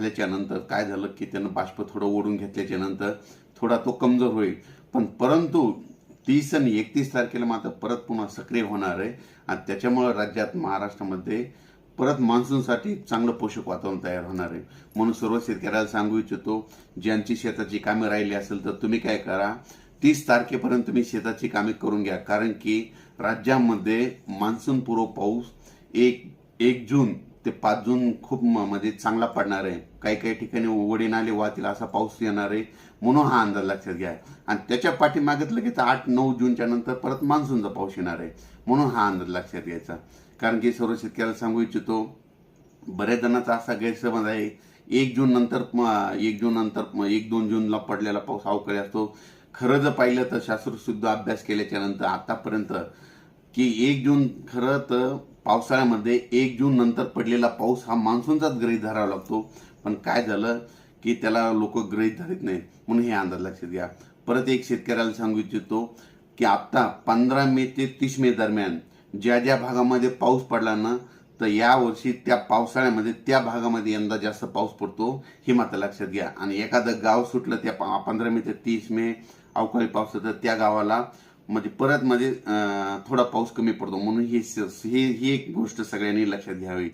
झाल्याच्यानंतर काय झालं की त्यानं बाष्प थोडं ओढून घेतल्याच्यानंतर थोडा तो कमजोर होईल. पण परंतु तीस आणि एकतीस तारखेला मात्र परत पुन्हा सक्रिय होणार आहे. आणि त्याच्यामुळं राज्यात महाराष्ट्रामध्ये परत मान्सूनसाठी चांगलं पोषक वातावरण तयार होणार आहे. म्हणून सर्व शेतकऱ्याला सांगू इच्छितो ज्यांची शेताची कामे राहिली असेल तर तुम्ही काय करा तीस तारखेपर्यंत तुम्ही शेताची कामे करून घ्या. कारण की राज्यामध्ये मान्सूनपूर्व पाऊस एक एक जून ते पाच जून खूप म- म्हणजे चांगला पडणार आहे. काही काही ठिकाणी वडी नाले वाहतील असा पाऊस येणार आहे म्हणून हा अंदाज लक्षात घ्या. आणि त्याच्या पाठीमागत लगेच आठ नऊ जूनच्या नंतर परत मान्सूनचा पाऊस येणार आहे म्हणून हा अंदाज लक्षात घ्यायचा. कारण की सर्व शेतकऱ्याला सांगू इच्छितो बऱ्याच जणांचा असा गैरसमज आहे एक जून नंतर एक जून नंतर एक दोन जूनला पडलेला पाऊस अवकाळी असतो. खरं जर पाहिलं तर शास्त्रशुद्ध अभ्यास केल्याच्यानंतर आतापर्यंत की एक जून खरं तर पावसाळ्यामध्ये एक जून नंतर पडलेला पाऊस हा मान्सूनचाच गृहीत धरावा लागतो. पण काय झालं की त्याला लोक गृहीत धरत नाही म्हणून हे अंदाज लक्षात घ्या. परत एक शेतकऱ्याला सांगू इच्छितो की आता पंधरा मे ते तीस मे दरम्यान ज्या ज्या भागामध्ये पाऊस पडला ना तर यावर्षी त्या पावसाळ्यामध्ये त्या भागामध्ये यंदा जास्त पाऊस पडतो हे मात्र लक्षात घ्या. आणि एखादं गाव सुटलं त्या पंधरा मे ते तीस मे अवकाळी पाऊस तर त्या गावाला म्हणजे परत मध्ये थोडा पाऊस कमी पडतो. म्हणून ही ही ही एक गोष्ट सगळ्यांनी लक्षात घ्यावी.